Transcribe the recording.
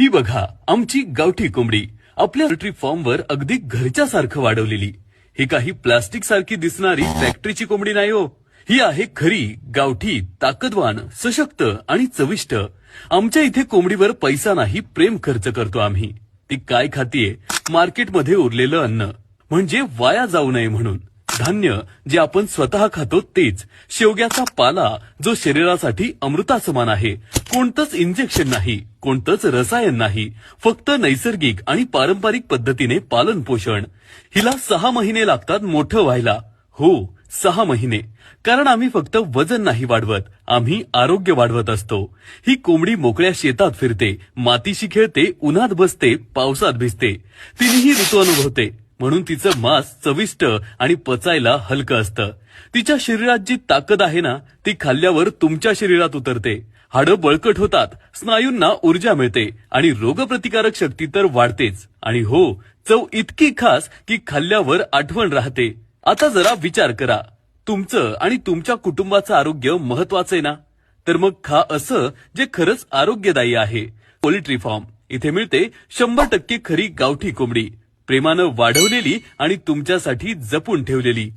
ही बघा आमची गावठी कोंबडी आपल्या पोल्ट्री फॉर्मवर अगदी घरच्या सारखं वाढवलेली. ही काही प्लास्टिक सारखी दिसणारी फॅक्टरीची कोंबडी नाही हो. ही आहे खरी गावठी ताकदवान सशक्त आणि चविष्ट. आमच्या इथे कोंबडीवर पैसा नाही प्रेम खर्च करतो आम्ही. ती काय खातीये? मार्केटमध्ये उरलेलं अन्न. म्हणजे वाया जाऊ नये म्हणून. धान्य जे आपण स्वतः खातो तेच. शेवग्याचा पाला जो शरीरासाठी अमृता समान आहे. कोणतंच इंजेक्शन नाही कोणतंच रसायन नाही फक्त नैसर्गिक आणि पारंपरिक पद्धतीने पालन पोषण हिला सहा महिने लागतात मोठं व्हायला. हो सहा महिने. कारण आम्ही फक्त वजन नाही वाढवत आम्ही आरोग्य वाढवत असतो. ही कोंबडी मोकळ्या शेतात फिरते मातीशी खेळते उन्हात बसते पावसात भिजते. तिनेही ऋतू अनुभवते. म्हणून तिचं मांस चविष्ट आणि पचायला हलकं असतं. तिच्या शरीरात जी ताकद आहे ना ती खाल्ल्यावर तुमच्या शरीरात उतरते. हाडं बळकट होतात स्नायूंना ऊर्जा मिळते आणि रोगप्रतिकारक शक्ती तर वाढतेच. आणि हो चव इतकी खास की खाल्ल्यावर आठवण राहते. आता जरा विचार करा. तुमचं आणि तुमच्या कुटुंबाचं आरोग्य महत्वाचं आहे ना? तर मग खा असं जे खरंच आरोग्यदायी आहे. Poultry farm. इथे मिळते शंभर टक्के खरी गावठी कोंबडी. प्रेमानं वाढवलेली आणि तुमच्यासाठी जपून ठेवलेली.